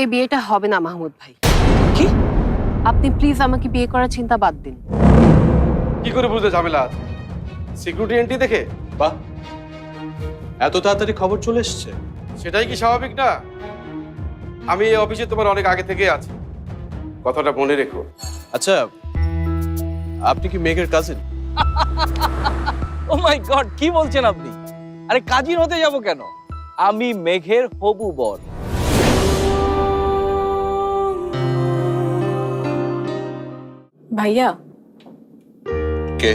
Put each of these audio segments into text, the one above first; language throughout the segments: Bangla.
এই বিয়েটা হবে না মাহমুদ ভাই। কি? আপনি প্লিজ আমাকে বিয়ে করার চিন্তা বাদ দিন। কি করে বুঝতে ঝামেলা? আছে সিকিউরিটি এন্ট্রি দেখে? বাহ। এত তাড়াতাড়ি খবর চলে এসছে। সেটাই কি স্বাভাবিক না? আমি এই অফিসে তোমার অনেক আগে থেকে আছি। কথাটা মনে রেখো। আচ্ছা আপনি কি মেঘের কাজিন ও মাই গড কি বলছেন আপনি? আরে কাজিন হতে যাব কেন? আমি মেঘের হবু বর। ভাইয়া। কে?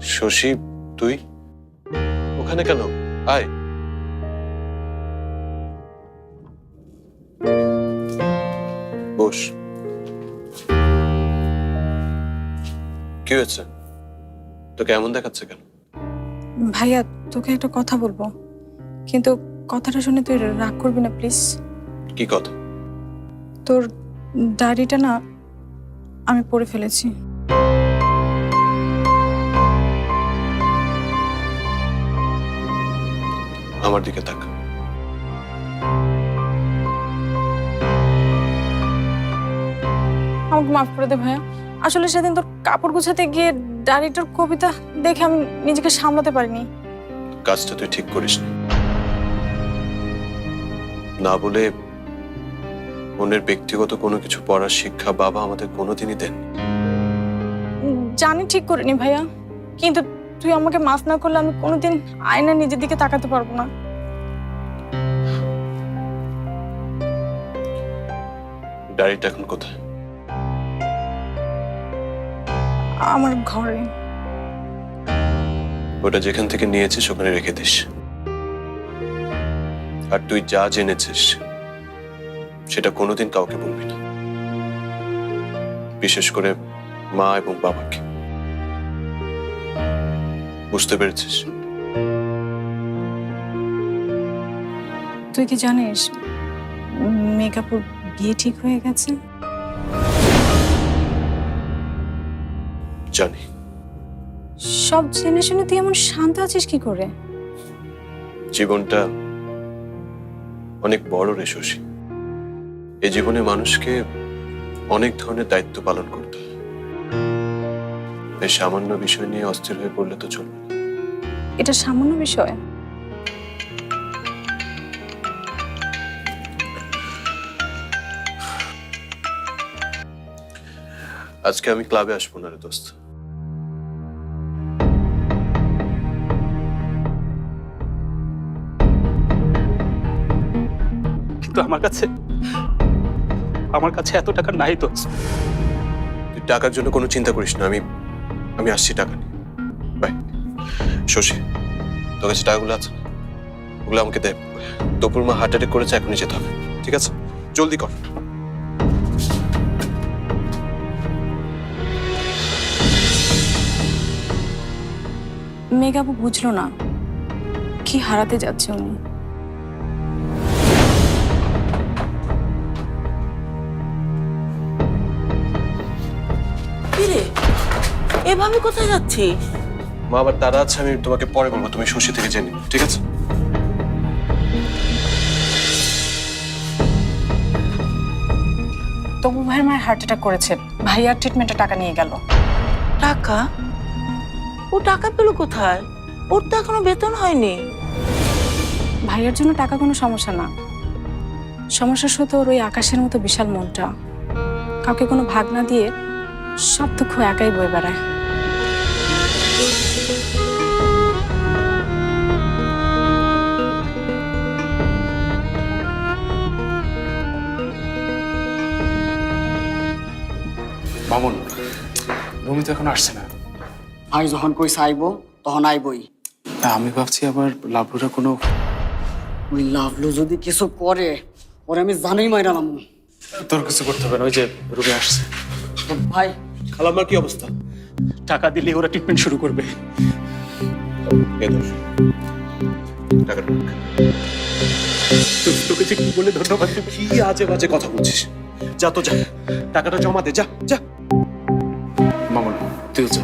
শশী তুই? ওখানে কেন? আয়। বস। কি হয়েছে? তোকে এমন দেখাচ্ছে কেন? ভাইয়া তোকে একটা কথা বলব। কিন্তু কথাটা শুনে তুই রাগ করবি না প্লিজ। কি কথা? তোর ডায়েরিটা না আমি পড়ে ফেলেছি। আমার দিকে তাক। আমাকে মাফ করে দে ভাইয়া। আসলে সেদিন তোর কাপড় গুছাতে গিয়ে ডায়েরিটার কবিতা দেখে আমি নিজেকে সামলাতে পারিনি। কাজটা তুই ঠিক করিস না বলে অন্যের ব্যক্তিগত কোনো কিছু পড়ার শিক্ষা বাবা আমাদের কোনোদিনই দেন জানি ঠিক করিনি ভাইয়া কিন্তু তুই আমাকে মাফ না করলে আমি কোনোদিন আয়না নিজের দিকে তাকাতে পারব না। ডায়েরিটা এখন কোথায়? আমার ঘরে। ওটা যেখান থেকে নিয়েছিস ওখানে রেখে দিস। আর তুই যা জেনেছিস সেটা কোনোদিন কাউকে বলবি না। বিশেষ করে মা এবং বাবাকে। বুঝতে পেরেছিস? তুই কি জানিস মেকাপুর বিয়ে ঠিক হয়ে গেছে? জানি। সব জেনে শুনে তুই এমন শান্ত আছিস কি করে? জীবনটা অনেক বড় রে শশী। এই জীবনে মানুষকে অনেক ধরনের দায়িত্ব পালন করতে হয়। এই সামান্য বিষয় নিয়ে অস্থির হয়ে পড়লে তো চলবে না। এটা সামান্য বিষয়। আজকে আমি ক্লাবে আসব না রে দোস্ত। কিন্তু আমার কাছে আমার কাছে এত টাকা নাই তো। তুই টাকার জন্য কোনো চিন্তা করিস না আমি আমি আসছি টাকা নিয়ে। বাই। শশী তোর কাছে টাকাগুলো আছে? ওগুলো আমাকে দে। দুপুর মা হার্ট অ্যাটাক করেছে এখনই যেতে হবে। ঠিক আছে? জলদি কর। মেঘাবু বুঝলো না। কি হারাতে যাচ্ছে উনি? এভাবে কোথায় যাচ্ছিস মা আবার তারা আছে আমি তোমাকে পরে বলব তুমি শশী থেকে জেনে ঠিক আছে? তবু ভাইয়ের মায়ের হার্ট অ্যাটাক করেছে। ভাইয়ার ট্রিটমেন্টে টাকা নিয়ে গেল। টাকা? ও টাকা পেল কোথায়? ওর তো এখনও বেতন হয়নি। ভাইয়ার জন্য টাকা কোনো সমস্যা না। সমস্যা শুধু ওর ওই আকাশের মতো বিশাল মনটা। কাউকে কোনো ভাগ না দিয়ে সব দুঃখ একাই বয়ে বেড়ায়। মামুন রুমি তো এখন আসছে না। ভাই যখন কই চাইব তখন আইবই। তা আমি ভাবছি আবার লাভলুরা কোনো ওই লাভলু যদি কিছু করে ওরে আমি জানোই মাইরালাম তোর কিছু করতে হবে না ওই যে রুমি আসছে। ভাই। খালাম্মার কি অবস্থা? টাকা দিলে ওরা ট্রিটমেন্ট শুরু করবে। তোকে যে কি বলে ধন্যবাদ। কি আজে বাজে কথা বলছিস? যা তো যা টাকাটা জমা দে যা যা। মামুন তুই যা।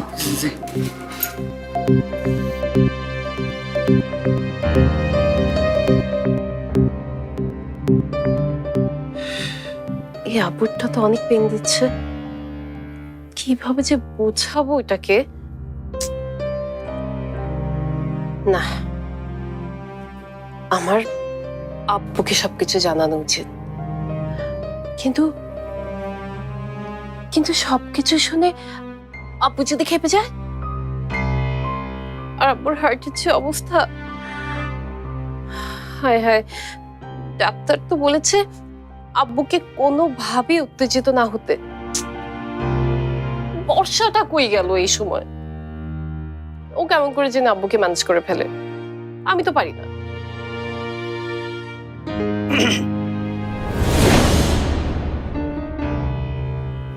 এই আপুরটা তো অনেক পেন দিচ্ছে। কীভাবে যে বোঝাবো এটাকে? না। আমার আব্বুকে সবকিছু জানানো উচিত। কিন্তু কিন্তু সবকিছু শুনে আব্বু যদি খেপে যায়? আর আব্বুর হার্টের যে অবস্থা? হায় হায়, ডাক্তার তো বলেছে আব্বুকে কোনোভাবে উত্তেজিত না হতে। বর্ষাটা কই গেল এই সময়? ও কেমন করে যে আব্বুকে ম্যানেজ করে ফেলে। আমি তো পারি না।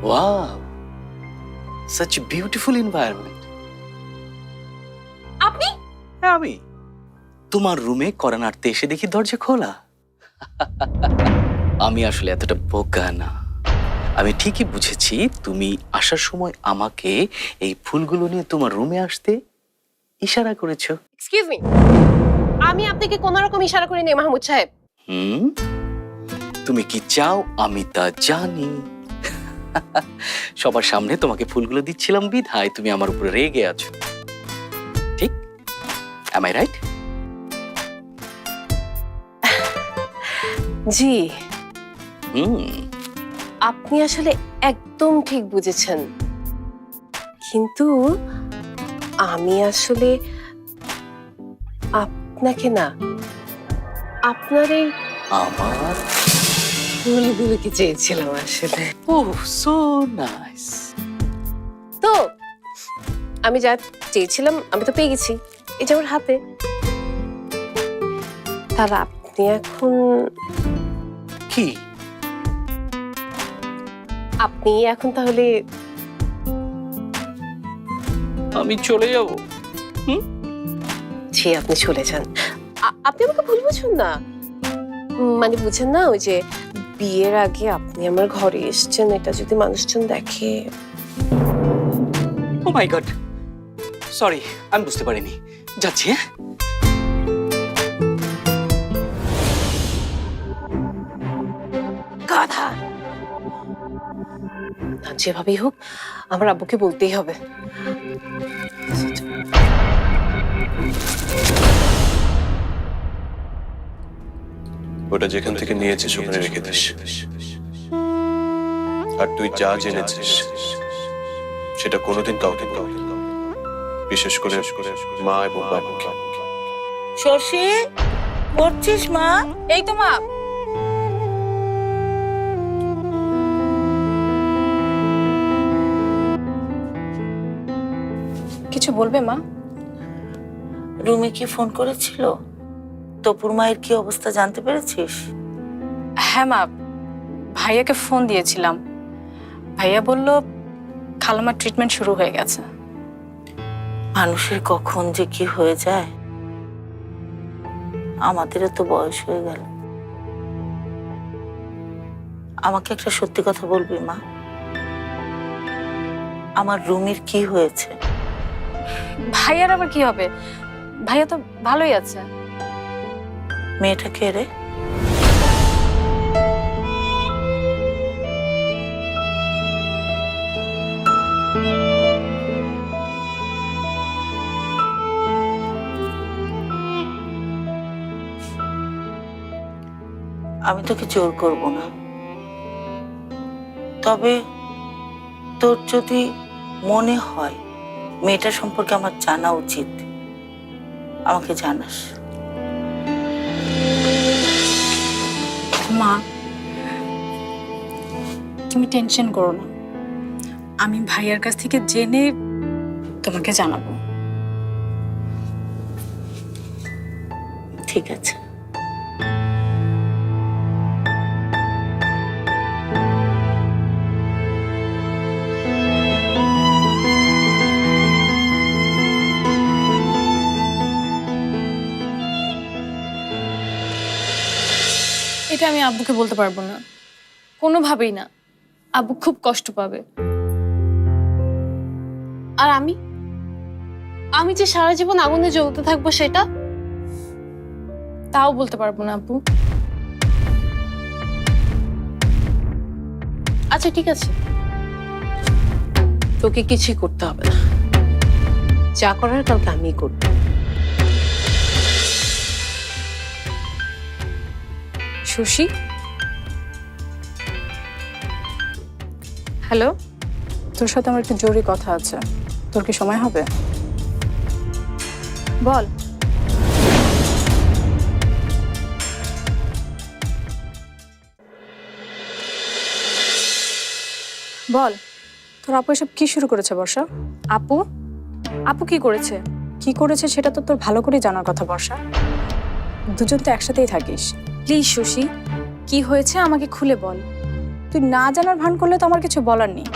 Wow, such a beautiful environment. আপনি? হ্যাঁ আমি। তোমার রুমে এসে দেখি দরজা খোলা। আমি আসলে এতটা বোকা না। আমি ঠিকই বুঝেছি তুমি আসার সময় আমাকে এই ফুলগুলো নিয়ে তোমার রুমে আসতে ইশারা করেছ। এক্সকিউজ মি আমি আপনাকে কোন রকম ইশারা করে নেই মাহমুদ সাহেব। হুম? তুমি কি চাও? আমি তা জানি। সবার সামনে তোমাকে ফুলগুলো দিচ্ছিলাম বিধায় তুমি আমার উপরে রেগে আছো। ঠিক? এম আই রাইট জি। হুম। আপনি আসলে একদম ঠিক বুঝেছেন। কিন্তু আমি আসলে আপনাকে না আপনার এই আমার? ফুলগুলোকে চেয়েছিলাম আসলে। ও সো নাইস তো আমি যা চেয়েছিলাম আমি তো পেয়ে গেছি এই যে আমার হাতে। তাহলে আপনি এখন কি? আপনি এখন তাহলে আমি চলে যাব। ছি আপনি চলে যান। আপনি আমাকে ভুল বুঝুন না। মানে বুঝেন না ওই যে বিয়ের আগে আপনি আমার ঘরে এসছেন এটা যদি মানুষজন দেখে। ও মাই গড সরি আমি বুঝতে পারিনি। যাচ্ছি হ্যাঁ? যেভাবেই হোক আমার আব্বুকে বলতেই হবে। ওটা যেখান থেকে নিয়েছিস ওখানে রেখে দিস। আর তুই যা জেনেছিস সেটা কোনোদিন কাউকে। বিশেষ করে মা এবং বাবাকে। শশী পড়ছিস মা? এই তো মা। বলবে মা? রুমে কি ফোন করেছিল? তপুর মায়ের কি অবস্থা জানতে পেরেছিস? হ্যাঁ মা। ভাইয়াকে ফোন দিয়েছিলাম। ভাইয়া বলল খালামার ট্রিটমেন্ট শুরু হয়ে গেছে। মানুষের কখন যে কি হয়ে যায় আমাদেরও তো বয়স হয়ে গেল। আমাকে একটা সত্যি কথা বলবি মা? আমার রুমির কি হয়েছে? ভাইয়ার আবার কি হবে? ভাইয়া তো ভালোই আছে। মেয়েটা কে রে? আমি তোকে জোর করব না। তবে তোর যদি মনে হয় মেয়েটা সম্পর্কে আমার জানা উচিত। আমাকে জানাস। মা তুমি টেনশন করো না। আমি ভাইয়ার কাছ থেকে জেনে তোমাকে জানাব। ঠিক আছে। এটা আমি আব্বুকে বলতে পারব না। কোনোভাবেই না। আব্বু খুব কষ্ট পাবে। আর আমি? আমি যে সারা জীবন আগুনে জ্বলতে থাকব সেটা? তাও বলতে পারব না, আব্বু। আচ্ছা ঠিক আছে। তোকে কিছুই করতে হবে না। যা করার কালকে আমি করব। শশী? হ্যালো? তোর সাথে আমার একটু জরুরি কথা আছে। তোর কি সময় হবে? বল। বল, তোর আপু এসব কি শুরু করেছে বর্ষা? আপু? আপু কি করেছে? কি করেছে সেটা তো তোর ভালো করে জানার কথা বর্ষা। দুজন তো একসাথেই থাকিস। প্লিজ শশী কি হয়েছে আমাকে খুলে বল। তুই না জানার ভান করলে তো আমার কিছু বলার নেই।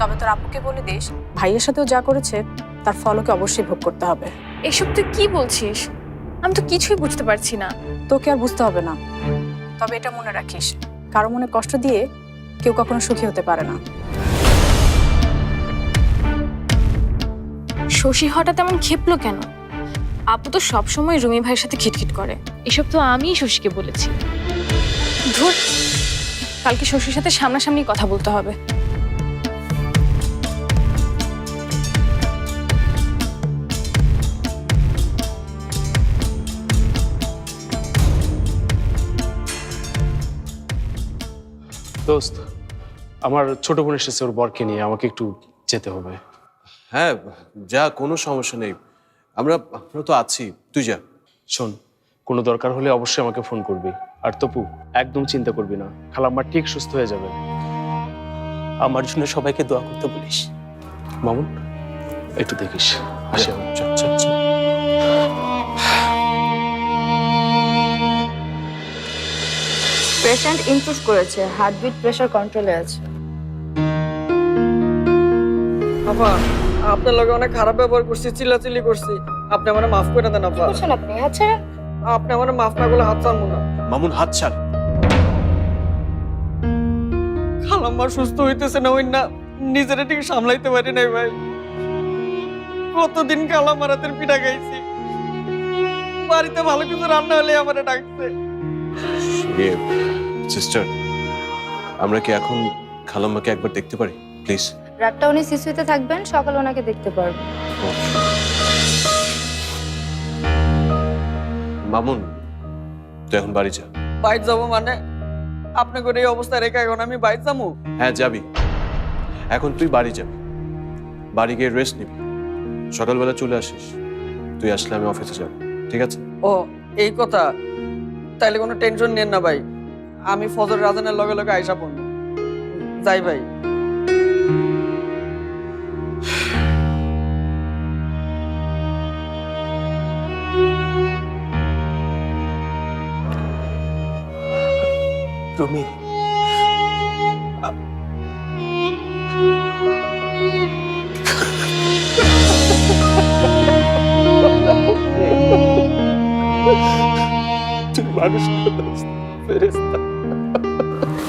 তবে তোর আপুকে বলে দিস ভাইয়ের সাথেও যা করেছে তার ফলকে অবশ্যই ভোগ করতে হবে। এসব তুই কি বলছিস? আমি তো কিছুই বুঝতে পারছি না। তোকে আর বুঝতে হবে না। তবে এটা মনে রাখিস কারও মনে কষ্ট দিয়ে কেউ কখনো সুখী হতে পারে না। শশী হঠাৎ এমন খেপলো কেন? আপু তো সবসময় রুমি ভাইয়ের সাথে খিটখিট করে। এসব তো আমিই শশীকে বলেছি। ধুর কালকে শশীর সাথে সামনাসামনি কথা বলতে হবে। দোস্ত আমার ছোট বোন এসেছে ওর বরকে নিয়ে আমাকে একটু যেতে হবে। হ্যাঁ যা কোনো সমস্যা নেই। আমরা আমরা তো আছি। তুই যা। শোন কোনো দরকার হলে অবশ্যই আমাকে ফোন করবি। আর তপু একদম চিন্তা করবি না। খালাম্মা ঠিক সুস্থ হয়ে যাবে। আমার জন্য সবাইকে দোয়া করতে বলিস। মামুন একটু দেখিস। আসি আমি। চল, চল, চল। পেশেন্ট ইমপ্রুভ করেছে। হার্টবিট প্রেশার কন্ট্রোলে আছে। আপা আপনার লগে অনেক খারাপ ব্যবহার করছি চিল্লাচিল্লি করছি। আপনি আমার মাফ করে দেন আপা আপনি? আচ্ছা আপনি আমার মাফ না করলে হাত ছাড়বো না। মামুন হাত ছাড়। খালাম্মা সুস্থ হইতেছে না ওই না নিজেরা ঠিক সামলাইতে পারি নাই ভাই। কতদিন খালাম্মার হাতের পিঠা খাইছি। বাড়িতে ভালো কিছু রান্না হলে আমারে ডাকছে। সিস্টার আমরা কি এখন খালাম্মাকে একবার দেখতে পারি? প্লিজ। রাতটা উনি শিশুতে থাকবেন সকালে ওনাকে দেখতে পারবেন মামুন তুই এখন বাড়ি যা। বাইর যাব মানে? আপনি করে এই অবস্থায় রেখে এখন আমি বাইর যাব? হ্যাঁ যাবি। এখন তুই বাড়ি যাবি। বাড়ি গিয়ে রেস্ট নিবি। সকালবেলা চলে আসিস। তুই আসলে আমি অফিসে যাব ঠিক আছে? ও এই কথা? তাইলে কোনো টেনশন নেন না ভাই। আমি ফজর রাজানের লগে লগে আইসা পড়ব। যাই ভাই। রুমি তুই।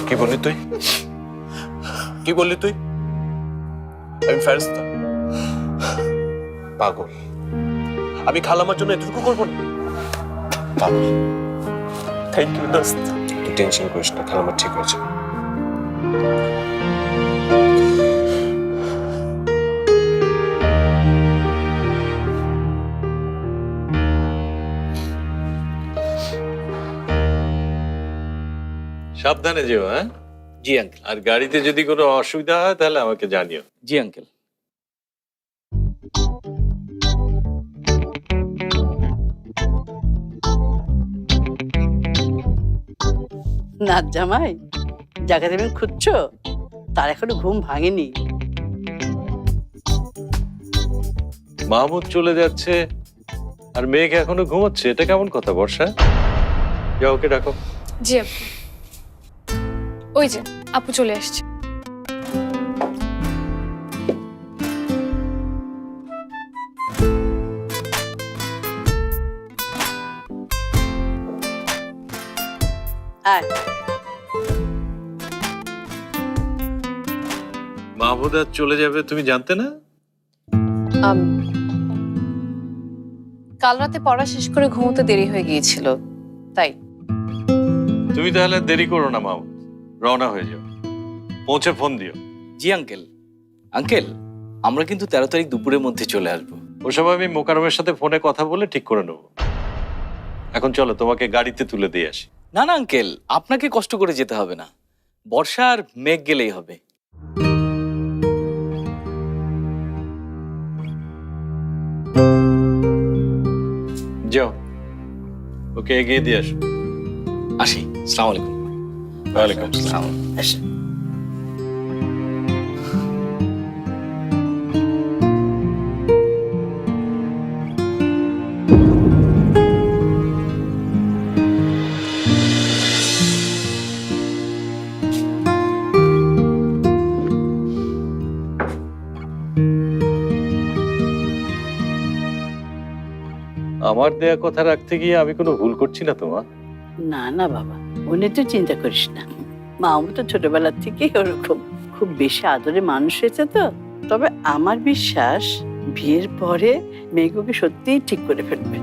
কি বললি তুই? কি বললি তুই? আমি ফেরস্তা পাগল। আমি খালামার জন্য এতটুকু করব না। পাগল। থ্যাংক ইউ দোস্ত। টেনশন করিস না খালামার ঠিক হয়েছে সাবধানে যেও হ্যাঁ? জি আঙ্কেল। আর গাড়িতে যদি কোনো অসুবিধা হয় তাহলে আমাকে জানিও। জি আঙ্কেল। না জামাই জাগা দেবেন খুঁজছো? তার এখনও ঘুম ভাঙেনি। মাহমুদ চলে যাচ্ছে আর মেয়েকে এখনও ঘুমাচ্ছে। এটা কেমন কথা বর্ষা? যাও ওকে ডাকো। জি আপু। ওই যে আপু চলে আসছে। আয় মাহমুদ চলে যাবে তুমি জানতে না? কাল রাতে পড়া শেষ করে ঘুমোতে দেরি হয়ে গিয়েছিল তাই। তুমি তাহলে দেরি করো না মাহমুদ রওনা হয়ে যাও। পৌঁছে ফোন দিও। জি আঙ্কেল। আঙ্কেল আমরা কিন্তু তেরো তারিখ দুপুরের মধ্যে চলে আসব। ওসব আমি মোকারমের সাথে ফোনে কথা বলে ঠিক করে নেব। এখন চলো তোমাকে গাড়িতে তুলে দিয়ে আসি। না না আঙ্কেল আপনাকে কষ্ট করে যেতে হবে না। বর্ষার মেঘ গেলেই হবে। যাও। ওকে এগিয়ে দিয়ে আসো। আসি। সালামালাইকুম ওয়ালাইকুম আসসালাম। আসি দেয়া কথা রাখতে গিয়ে আমি কোনো ভুল করছি না তোমার না না বাবা উনি তো চিন্তা করিস না। মাও তো ছোটবেলার থেকেই ওরকম খুব বেশি আদরে মানুষ হয়েছে তো। তবে আমার বিশ্বাস বিয়ের পরে মেঘকে সত্যিই ঠিক করে ফেলবে।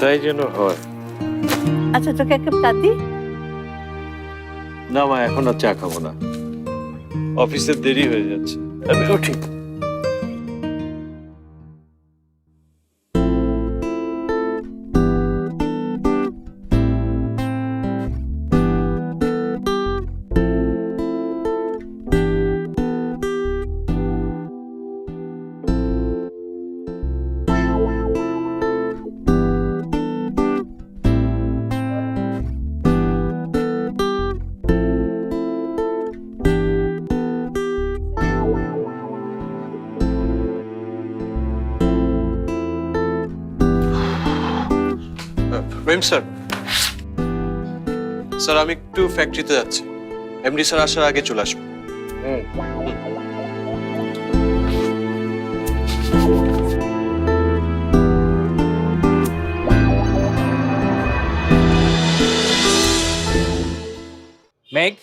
তাই যেন হয়। আচ্ছা তোকে এক কাপ চা দিই? না মা এখন আর চা খাব না। অফিসের দেরি হয়ে যাচ্ছে। আমি উঠি স্যার। স্যার আমি একটু ফ্যাক্টরিতে যাচ্ছি। এমডি স্যার আসার আগে চলে আসব। মেঘ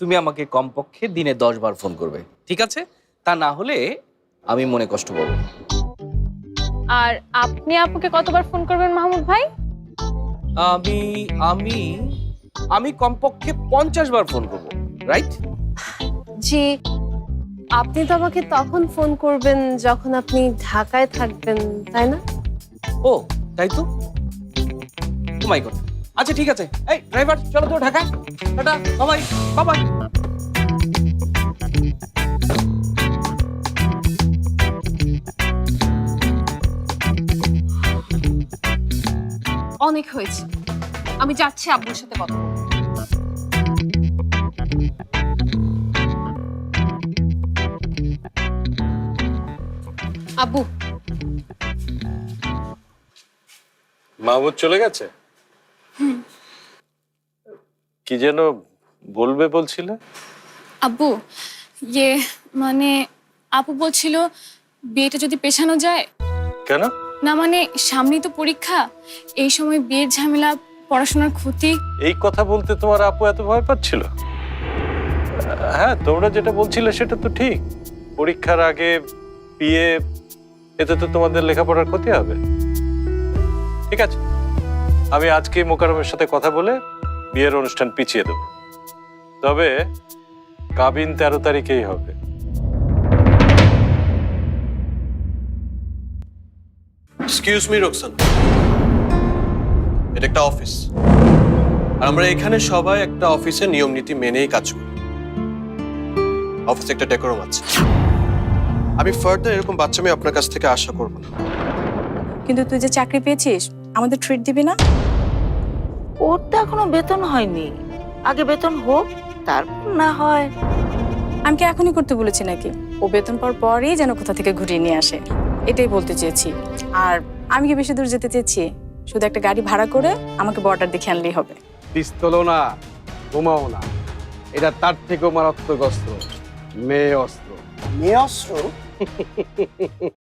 তুমি আমাকে কমপক্ষে দিনে দশ বার ফোন করবে ঠিক আছে? তা না হলে আমি মনে কষ্ট পাবো আর আপনি আপুকে কতবার ফোন করবেন মাহমুদ ভাই? আমি আমি আমি কমপক্ষে পঞ্চাশ বার ফোন করব রাইট জি আপনি তো আমাকে তখন ফোন করবেন যখন আপনি ঢাকায় থাকবেন তাই না? ও তাই তো? মাই গড আচ্ছা ঠিক আছে। এই ড্রাইভার চলো তো ঢাকায়। টাটা বাবাই বাবাই অনেক হয়েছে। আমি যাচ্ছি আব্বুর সাথে কথা আব্বু। মাহমুদ চলে গেছে? কি যেন বলবে বলছিলে? আব্বু ইয়ে মানে আপু বলছিল বিয়েটা যদি পেছানো যায়। কেন? না মানে সামনেই তো পরীক্ষা। এই সময় বিয়ের ঝামেলা, পড়াশোনার ক্ষতি। এই কথা বলতে তোমার আপু এত ভয় পাচ্ছিল? হ্যাঁ তোমরা যেটা বলছিলে সেটা তো ঠিক। পরীক্ষার আগে বিয়ে, এতে তো তোমাদের লেখাপড়ার ক্ষতি হবে। ঠিক আছে। আমি আজকে মোকারমের সাথে কথা বলে বিয়ের অনুষ্ঠান পিছিয়ে দেব। তবে কাবিন তেরো তারিখেই হবে। এক্সকিউজ মি রোকসান এটা একটা অফিস আর আমরা এখানে সবাই একটা অফিসের নিয়ম নীতি মেনেই কাজ করি। অফিসে একটা ডেকোরাম আছে। আমি ফার্দার এরকম বাচ্চামি আপনার কাছ থেকে আশা করব না। কিন্তু তুই যে চাকরি পেয়েছিস আমাদের ট্রিট দিবি না? ওর তো এখনও বেতন হয়নি। আগে বেতন হোক তারপর না হয়। আমি কি এখনই করতে বলেছি নাকি? ও বেতন পাওয়ার পরেই যেন কোথা থেকে ঘুরিয়ে নিয়ে আসে। এটাই বলতে চেয়েছি। আর আমি কি বেশি দূর যেতে চেয়েছি? শুধু একটা গাড়ি ভাড়া করে আমাকে বর্ডার দেখে আনলেই হবে। পিস্তলও না ঘুমাও না। এটা তার থেকেও মারাত্মক অস্ত্র মেয়ে অস্ত্র। মেয়ে অস্ত্র?